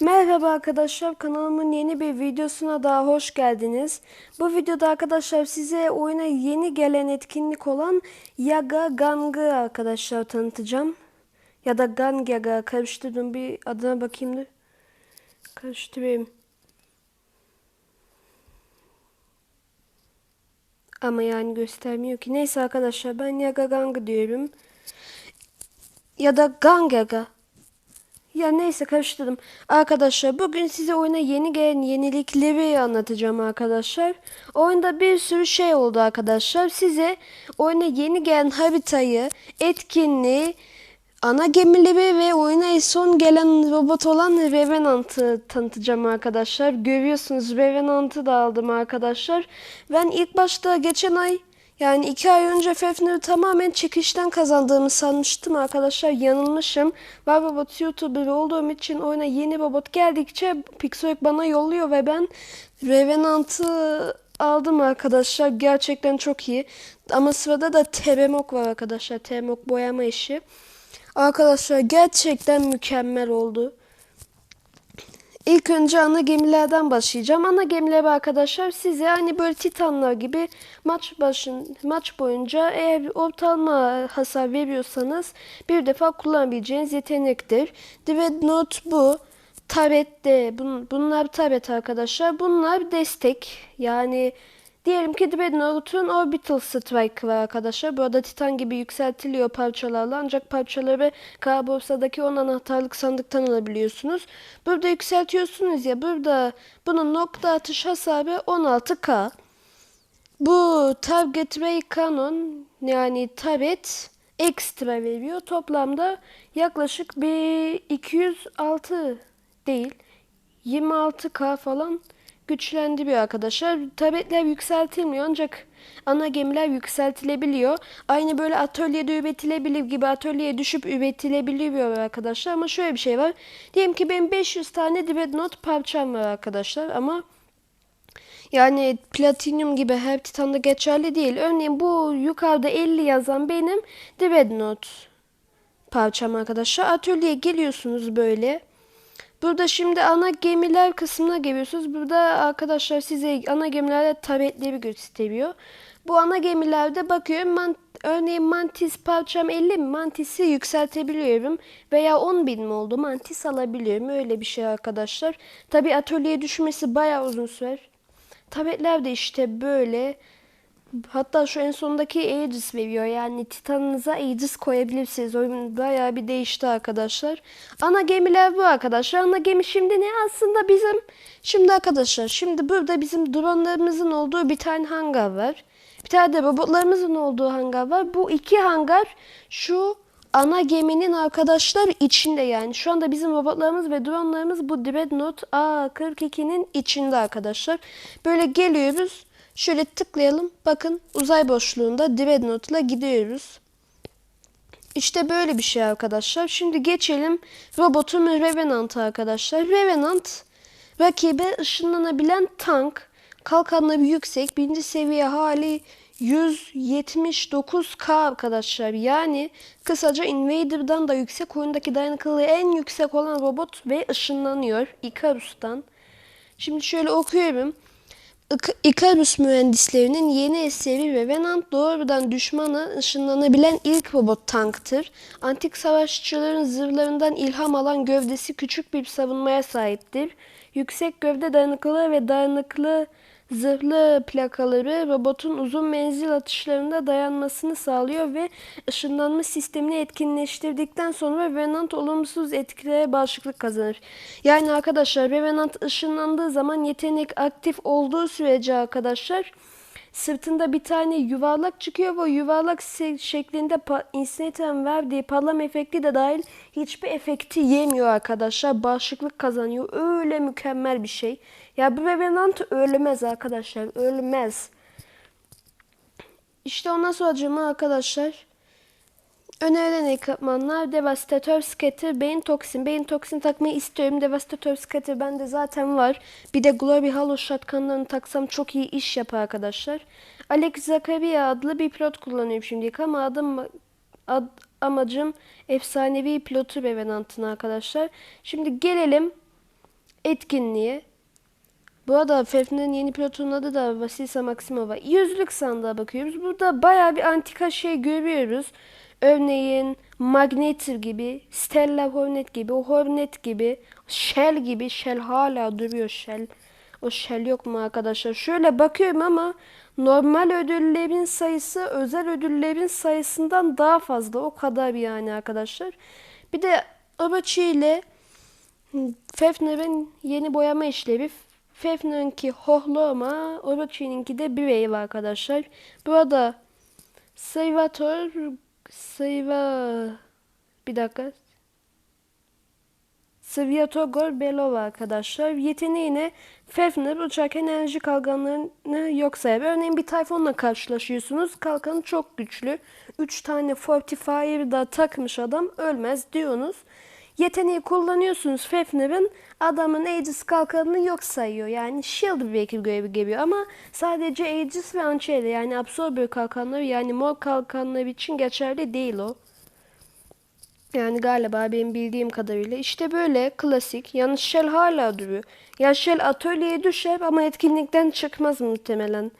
Merhaba arkadaşlar kanalımın yeni bir videosuna daha hoş geldiniz. Bu videoda arkadaşlar size oyuna yeni gelen etkinlik olan Yaga Gang'ı arkadaşlar tanıtacağım. Ya da Gang Yaga karıştırdım bir adına bakayım da. Karıştırayım. Ama yani göstermiyor ki. Neyse arkadaşlar ben Yaga Gang diyorum. Ya da Gang Yaga. Ya neyse karıştırdım. Arkadaşlar bugün size oyuna yeni gelen yenilikleri anlatacağım arkadaşlar. Oyunda bir sürü şey oldu arkadaşlar. Size oyuna yeni gelen haritayı, etkinliği, ana gemileri ve oyuna son gelen robot olan Revenant'ı tanıtacağım arkadaşlar. Görüyorsunuz Revenant'ı da aldım arkadaşlar. Ben ilk başta geçen ay yani iki ay önce Fefner'ı tamamen çekişten kazandığımı sanmıştım arkadaşlar. Yanılmışım. Ben robot YouTuber olduğum için oyuna yeni robot geldikçe Pixoik bana yolluyor ve ben Revenant'ı aldım arkadaşlar. Gerçekten çok iyi. Ama sırada da Teremok var arkadaşlar. Teremok boyama işi. Arkadaşlar gerçekten mükemmel oldu. İlk önce ana gemilerden başlayacağım. Ana gemiler arkadaşlar size hani böyle titanlar gibi maç başın maç boyunca eğer ortalama hasar veriyorsanız bir defa kullanabileceğiniz yetenektir. Dreadnought bu. Taret bun, bunlar taret arkadaşlar. Bunlar destek. Yani diyelim ki Dreadnought'un Orbital Strike var arkadaşlar. Burada Titan gibi yükseltiliyor parçalarla ancak parçaları kara borsadaki 10 anahtarlık sandıktan alabiliyorsunuz. Burada yükseltiyorsunuz ya burada bunun nokta atış hasarı 16k. Bu Target Ray Cannon yani taret ekstra veriyor. Toplamda yaklaşık bir 206 değil 26k falan güçlendiriyor arkadaşlar. Tabletler yükseltilmiyor ancak ana gemiler yükseltilebiliyor. Aynı böyle atölyede üretilebilir gibi atölyeye düşüp üretilebiliyor arkadaşlar. Ama şöyle bir şey var. Diyelim ki benim 500 tane Dreadnought parçam var arkadaşlar ama yani platinyum gibi her titanda geçerli değil. Örneğin bu yukarıda 50 yazan benim Dreadnought parçam arkadaşlar. Atölyeye geliyorsunuz böyle. Burada şimdi ana gemiler kısmına geliyorsunuz. Burada arkadaşlar size ana gemilerde taretleri gösteriyor. Bu ana gemilerde bakıyorum man, örneğin mantis parçam 50 mi? Mantisi yükseltebiliyorum. Veya 10 bin mi oldu? Mantis alabiliyorum. Öyle bir şey arkadaşlar. Tabi atölyeye düşmesi bayağı uzun sürer. Tabletler de işte böyle. Hatta şu en sondaki Aegis veriyor. Yani Titan'ınıza Aegis koyabilirsiniz. Oyun bayağı bir değişti arkadaşlar. Ana gemiler bu arkadaşlar. Ana gemi şimdi ne aslında bizim? Şimdi arkadaşlar şimdi burada bizim dronelarımızın olduğu bir tane hangar var. Bir tane de robotlarımızın olduğu hangar var. Bu iki hangar şu ana geminin arkadaşlar içinde yani. Şu anda bizim robotlarımız ve dronelarımız bu Dreadnought A42'nin içinde arkadaşlar. Böyle geliyoruz. Şöyle tıklayalım. Bakın uzay boşluğunda Dreadnought'la gidiyoruz. İşte böyle bir şey arkadaşlar. Şimdi geçelim robotun Revenant'a arkadaşlar. Revenant rakibe ışınlanabilen tank. Kalkanları yüksek. Birinci seviye hali 179k arkadaşlar. Yani kısaca Invader'dan da yüksek. Oyundaki dayanıklılığı en yüksek olan robot ve ışınlanıyor. Icarus'tan. Şimdi şöyle okuyorum. Icarus mühendislerinin yeni eseri Revenant doğrudan düşmana ışınlanabilen ilk robot tanktır. Antik savaşçıların zırhlarından ilham alan gövdesi küçük bir savunmaya sahiptir. Yüksek gövde dayanıklılığı ve dayanıklı zırhlı plakaları robotun uzun menzil atışlarında dayanmasını sağlıyor ve ışınlanma sistemini etkinleştirdikten sonra Revenant olumsuz etkilere bağışıklık kazanır. Yani arkadaşlar Revenant ışınlandığı zaman yetenek aktif olduğu sürece arkadaşlar sırtında bir tane yuvarlak çıkıyor ve yuvarlak şeklinde Insignia'nın verdiği parlama efekti de dahil hiçbir efekti yemiyor arkadaşlar. Bağışıklık kazanıyor. Öyle mükemmel bir şey. Ya bu Revenant ölmez arkadaşlar. Ölmez. İşte ondan sonra arkadaşlar önerilen ekipmanlar Devastatör Scatter, Beyin Toksin. Beyin Toksin takmayı istiyorum. Devastatör Scatter bende zaten var. Bir de Glory Hollow Shotgun'larını taksam çok iyi iş yapar arkadaşlar. Alex Zakaria adlı bir pilot kullanıyorum şimdilik ama adım ad, amacım efsanevi pilotu Revenant'ın arkadaşlar. Şimdi gelelim etkinliğe. Bu arada Fefne'nin yeni pilotunun adı da Vasilisa Maximova. Yüzlük sandığa bakıyoruz. Burada bayağı bir antika şey görüyoruz. Örneğin Magnetir gibi, Stella Hornet gibi, Hornet gibi, Shell gibi. Shell hala duruyor Shell. O Shell yok mu arkadaşlar? Şöyle bakıyorum ama normal ödüllerin sayısı özel ödüllerin sayısından daha fazla. O kadar yani arkadaşlar. Bir de Orochi ile Fefner'in yeni boyama işlevi. Fefner'inki hohlu ama Orochi'ninki de birey var arkadaşlar. Burada Salvatore Sayva bir dakika. Svyatogor Belova arkadaşlar. Yeteneğine Fefner uçak enerji kalkanlarını yok sayar. Örneğin bir tayfunla karşılaşıyorsunuz. Kalkanı çok güçlü. 3 tane Fortifier da takmış adam ölmez diyorsunuz. Yeteneği kullanıyorsunuz Fefner'in adamın Aegis kalkanını yok sayıyor. Yani Shield Breaker görevi geliyor ama sadece Aegis ve Anchele yani Absorber kalkanları yani mor kalkanları için geçerli değil o. Yani galiba benim bildiğim kadarıyla işte böyle klasik. Yalnız Shell hala duruyor. Ya Shell atölyeye düşer ama etkinlikten çıkmaz muhtemelen.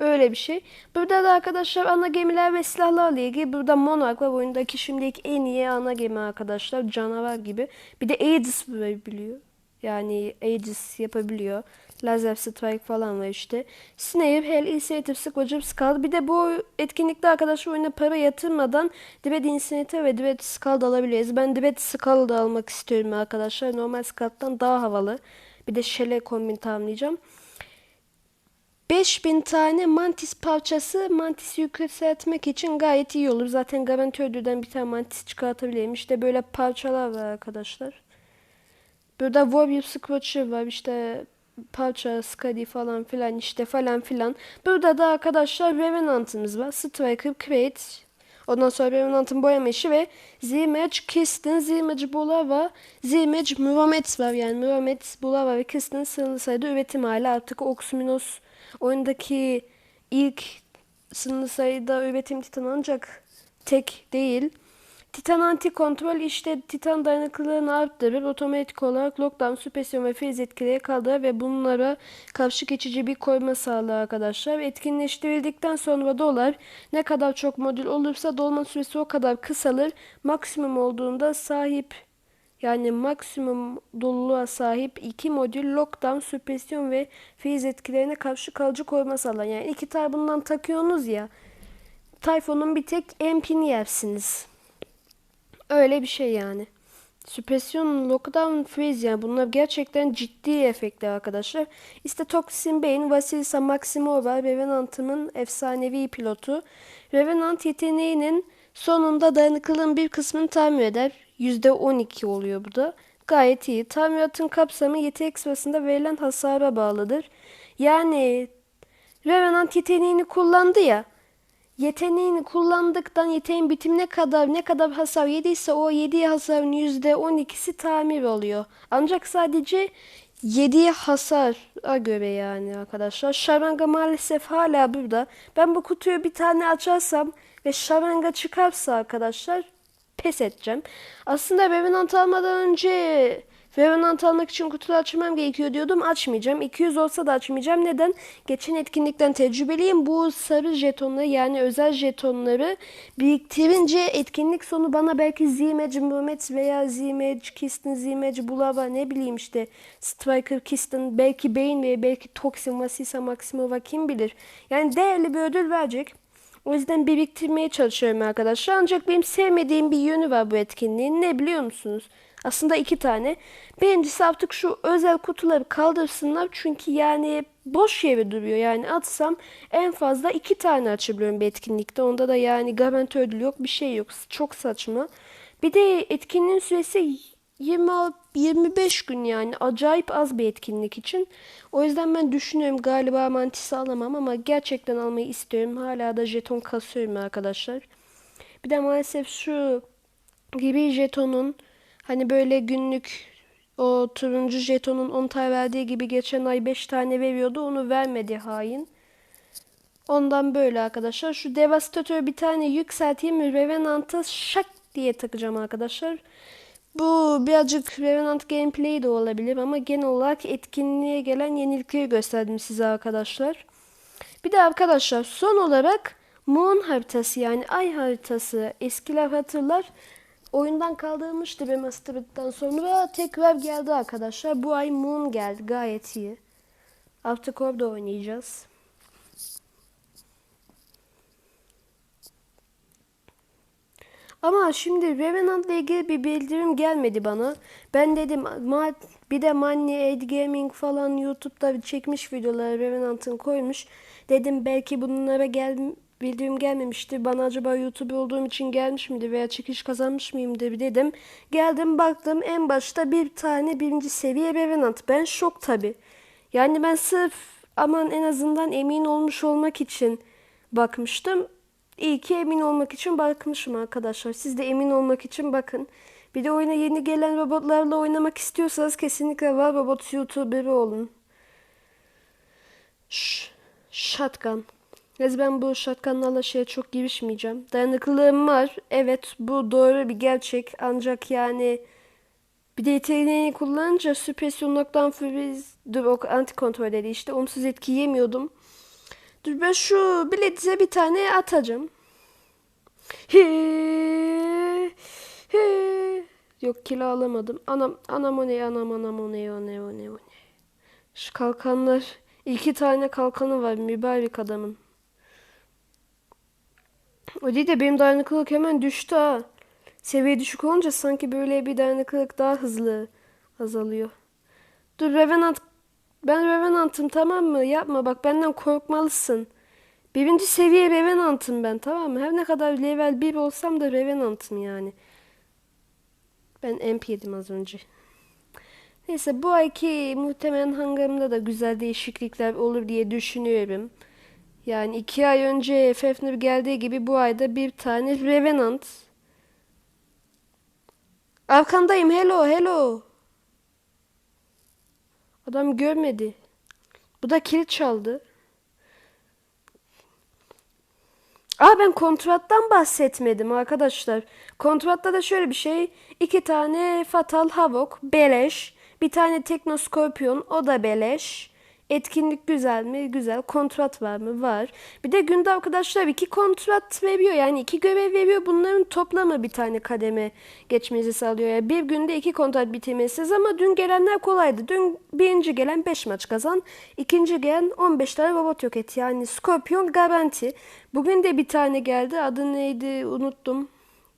Öyle bir şey. Burada da arkadaşlar ana gemiler ve silahlarla ilgili burada Monarch var. Oyundaki şimdiki en iyi ana gemi arkadaşlar. Canavar gibi. Bir de Aegis biliyor. Yani Aegis yapabiliyor. Laser Strike falan var işte. Snape, Hell, Initiative, Squadron, Skull. Bir de bu etkinlikte arkadaşlar oyuna para yatırmadan Dread Initiative ve Dread Skull alabiliriz. Ben Dread Skull da almak istiyorum arkadaşlar. Normal Skull'dan daha havalı. Bir de Shell'e kombin tamamlayacağım. 5000 tane mantis parçası mantisi yükseltmek için gayet iyi olur. Zaten garanti ödülden bir tane mantis çıkartabilirim. İşte böyle parçalar var arkadaşlar. Burada Warrior Squatcher var işte parça, Skadi falan filan işte falan filan. Burada da arkadaşlar Revenant'ımız var. Striker, Crate. Ondan sonra Revenant'ın boyama işi ve Zimage, Kisten, Zimage Bulava, Zimage Muhammed var. Yani Muhammed, Bulava ve Kisten sınırlı sayıda üretim hali. Artık Oxminos oyundaki ilk sınırlı sayıda üretim titan ancak tek değil. Titan anti kontrol işte Titan dayanıklılığını arttırır. Otomatik olarak lockdown, süpresyon ve freeze etkileri kaldırır ve bunlara karşı geçici bir koyma sağlar arkadaşlar. Etkinleştirildikten sonra dolar ne kadar çok modül olursa dolma süresi o kadar kısalır. Maksimum olduğunda sahip yani maksimum doluluğa sahip iki modül lockdown, süpresyon ve freeze etkilerine karşı kalıcı koyma sağlar. Yani iki tane bundan takıyorsunuz ya. Tayfon'un bir tek MP'ni yersiniz. Öyle bir şey yani. Süpresyon, lockdown, freeze yani bunlar gerçekten ciddi efektler arkadaşlar. İşte Toxin Bane, Vasilisa Maximova, Revenant'ımın efsanevi pilotu. Revenant yeteneğinin sonunda dayanıklılığın bir kısmını tamir eder. %12 oluyor bu da. Gayet iyi. Tamiratın kapsamı yetenek sırasında verilen hasara bağlıdır. Yani Revenant yeteneğini kullandı ya. Yeteneğini kullandıktan yeteneğin bitimine kadar ne kadar hasar yediyse o yediği hasarın %12'si tamir oluyor. Ancak sadece yediği hasara göre yani arkadaşlar. Şaranga maalesef hala burada. Ben bu kutuyu bir tane açarsam ve şaranga çıkarsa arkadaşlar pes edeceğim. Aslında Revenant almadan önce Revenant almak için kutuyu açmam gerekiyor diyordum. Açmayacağım. 200 olsa da açmayacağım. Neden? Geçen etkinlikten tecrübeliyim. Bu sarı jetonları yani özel jetonları biriktirince etkinlik sonu bana belki Zimage Muhammed veya Zimage Kisten, Zimage Bulava ne bileyim işte Striker Kisten, belki Bane ve belki Toxin, Vasisa Maximova kim bilir. Yani değerli bir ödül verecek. O yüzden biriktirmeye çalışıyorum arkadaşlar. Ancak benim sevmediğim bir yönü var bu etkinliğin. Ne biliyor musunuz? Aslında iki tane. Birincisi artık şu özel kutuları kaldırsınlar. Çünkü yani boş yere duruyor. Yani atsam en fazla iki tane açabiliyorum bir etkinlikte. Onda da yani garanti ödül yok bir şey yok. Çok saçma. Bir de etkinliğin süresi 20 25 gün yani acayip az bir etkinlik için. O yüzden ben düşünüyorum galiba mantisi alamam ama gerçekten almayı istiyorum. Hala da jeton kasıyorum arkadaşlar. Bir de maalesef şu gibi jetonun hani böyle günlük o turuncu jetonun 10 tane verdiği gibi geçen ay 5 tane veriyordu. Onu vermedi hain. Ondan böyle arkadaşlar. Şu devastatörü bir tane yükselteyim. Revenant'a şak diye takacağım arkadaşlar. Bu birazcık Revenant gameplay de olabilir ama genel olarak etkinliğe gelen yenilikleri gösterdim size arkadaşlar. Bir de arkadaşlar son olarak Moon haritası yani ay haritası eskiler hatırlar. Oyundan kaldırılmıştı remastered'dan sonra tekrar geldi arkadaşlar. Bu ay Moon geldi gayet iyi. Artık orada oynayacağız. Ama şimdi Revenant'la ilgili bir bildirim gelmedi bana. Ben dedim ma- bir de Manny Ed Gaming falan YouTube'da çekmiş videoları Revenant'ın koymuş. Dedim belki bunlara gel bildirim gelmemişti. Bana acaba YouTuber olduğum için gelmiş miydi veya çekiş kazanmış mıyımdır dedim. Geldim baktım en başta bir tane birinci seviye Revenant. Ben şok tabi. Yani ben sırf aman en azından emin olmuş olmak için bakmıştım. İyi ki emin olmak için bakmışım arkadaşlar. Siz de emin olmak için bakın. Bir de oyuna yeni gelen robotlarla oynamak istiyorsanız kesinlikle var robot YouTuber'ı olun. Şş, shotgun. Neyse ben bu shotgunlarla şeye çok girişmeyeceğim. Dayanıklılığım var. Evet bu doğru bir gerçek. Ancak yani bir de yeteneğini kullanınca süpresyon knockdown freeze anti kontrol dedi işte. Olumsuz etki yemiyordum. Dur ben şu biletize bir tane atacağım. Hi, hi. Yok kilo alamadım. Anam anam o ne anam anam o ne o ne o ne o ne. Şu kalkanlar iki tane kalkanı var mübarek adamın. O değil de benim dayanıklılık hemen düştü ha. Seviye düşük olunca sanki böyle bir dayanıklılık daha hızlı azalıyor. Dur Revenant ben Revenant'ım tamam mı? Yapma bak benden korkmalısın. Birinci seviye Revenant'ım ben tamam mı? Her ne kadar level 1 olsam da Revenant'ım yani. Ben MP yedim az önce. Neyse bu ayki muhtemelen hangarımda da güzel değişiklikler olur diye düşünüyorum. Yani iki ay önce Fafnir geldiği gibi bu ayda bir tane Revenant. Arkandayım hello hello. Adam görmedi. Bu da kilit çaldı. Aa ben kontrattan bahsetmedim arkadaşlar. Kontratta da şöyle bir şey. iki tane Fatal Havok beleş. Bir tane Tekno Scorpion o da beleş. Etkinlik güzel mi? Güzel. Kontrat var mı? Var. Bir de günde arkadaşlar iki kontrat veriyor. Yani iki görev veriyor. Bunların toplamı bir tane kademe geçmenizi sağlıyor. Yani bir günde iki kontrat bitirmesiz ama dün gelenler kolaydı. Dün birinci gelen 5 maç kazan. ikinci gelen 15 tane robot yok et. Yani Scorpion garanti. Bugün de bir tane geldi. Adı neydi? Unuttum.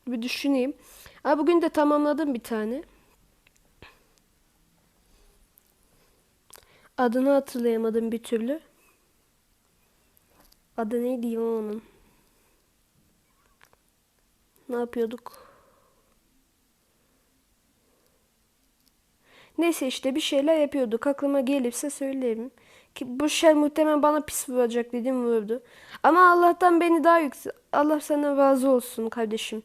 Bir düşüneyim. Aa, bugün de tamamladım bir tane. Adını hatırlayamadım bir türlü. Adı neydi ya onun? Ne yapıyorduk? Neyse işte bir şeyler yapıyorduk. Aklıma gelirse söylerim. Ki bu şey muhtemelen bana pis vuracak dedim vurdu. Ama Allah'tan beni daha yüksek... Allah sana razı olsun kardeşim.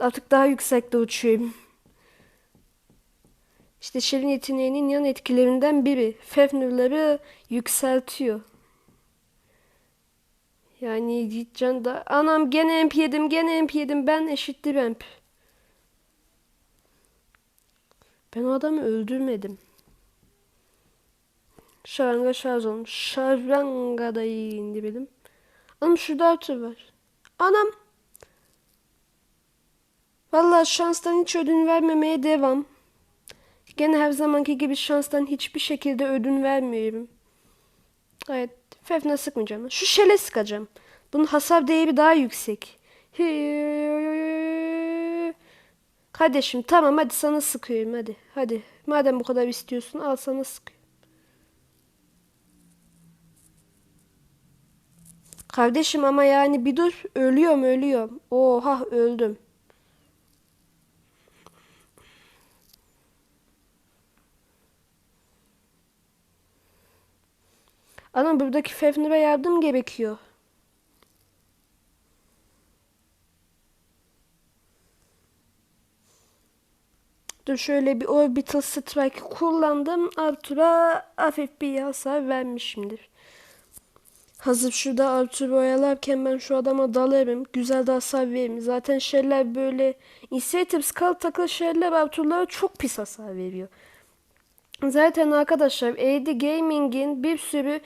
Artık daha yüksekte uçuyorum. İşte şirin yeteneğinin yan etkilerinden biri. Fafnir'ları yükseltiyor. Yani can da anam gene emp yedim gene emp yedim ben eşittir emp. Ben o adamı öldürmedim. Şaranga şarj olmuş. Şaranga da iyi indirdim. Anam şurada artı var. Anam. Vallahi şanstan hiç ödün vermemeye devam. Gene her zamanki gibi şanstan hiçbir şekilde ödün vermiyorum. Evet. Fefne sıkmayacağım. Şu şele sıkacağım. Bunun hasar değeri daha yüksek. Kardeşim tamam hadi sana sıkıyorum hadi. Hadi. Madem bu kadar istiyorsun al sana sıkıyorum. Kardeşim ama yani bir dur. Ölüyorum ölüyorum. Oha öldüm. Ama buradaki Fafnir'e yardım gerekiyor. Dur şöyle bir Orbital Strike kullandım. Arthur'a hafif bir hasar vermişimdir. Hazır şurada Arthur oyalarken ben şu adama dalarım. Güzel de hasar veririm. Zaten şeyler böyle inisiyatif skal takılı şeyler Arthur'lara çok pis hasar veriyor. Zaten arkadaşlar AD Gaming'in bir sürü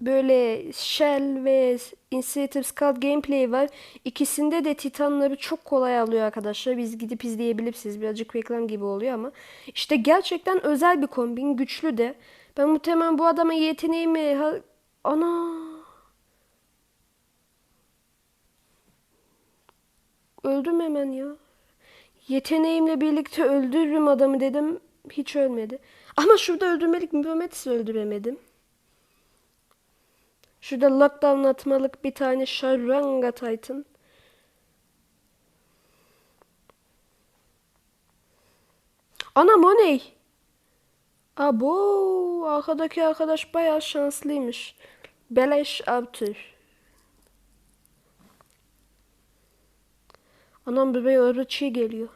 böyle Shell ve Initiative Scout gameplay var. İkisinde de Titanları çok kolay alıyor arkadaşlar. Biz gidip izleyebilirsiniz. Birazcık reklam gibi oluyor ama. işte gerçekten özel bir kombin. Güçlü de. Ben muhtemelen bu adama yeteneğimi... Ha... Ana... Öldüm hemen ya. Yeteneğimle birlikte öldürürüm adamı dedim. Hiç ölmedi. Ama şurada öldürmelik mübometi öldüremedim. Şurada lockdown atmalık bir tane Sharanga Titan. Anam o ne? Abo arkadaki arkadaş bayağı şanslıymış. Beleş Abtür. Anam bebeğe öyle çiğ geliyor.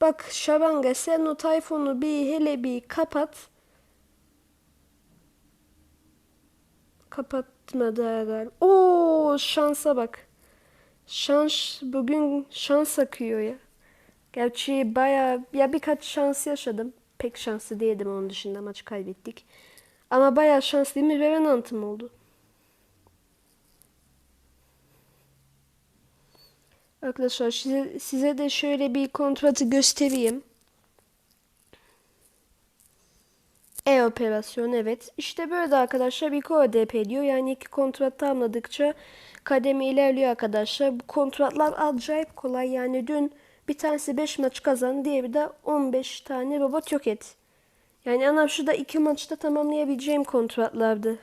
Bak Şaranga sen o tayfonu bir hele bir kapat. Kapatmadı herhalde. Oo şansa bak. Şans bugün şans akıyor ya. Gerçi baya ya birkaç şans yaşadım. Pek şanslı değildim onun dışında maçı kaybettik. Ama baya şanslıyım ve Revenant'ım oldu. Arkadaşlar size, size de şöyle bir kontratı göstereyim. E-operasyon evet. İşte böyle arkadaşlar bir KODP diyor. Yani iki kontrat tamamladıkça kademe ilerliyor arkadaşlar. Bu kontratlar acayip kolay. Yani dün bir tanesi 5 maç kazan, diğeri de 15 tane robot yok et. Yani anam şurada iki maçta tamamlayabileceğim kontratlardı.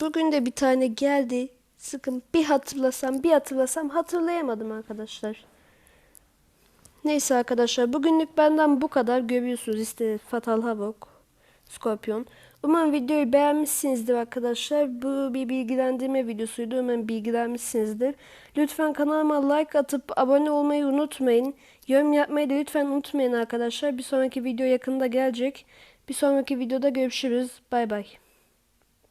Bugün de bir tane geldi. Sıkın bir hatırlasam bir hatırlasam hatırlayamadım arkadaşlar. Neyse arkadaşlar bugünlük benden bu kadar. Görüyorsunuz işte Fatal Havok, Scorpion. Umarım videoyu beğenmişsinizdir arkadaşlar. Bu bir bilgilendirme videosuydu. Umarım bilgilenmişsinizdir. Lütfen kanalıma like atıp abone olmayı unutmayın. Yorum yapmayı da lütfen unutmayın arkadaşlar. Bir sonraki video yakında gelecek. Bir sonraki videoda görüşürüz. Bay bay.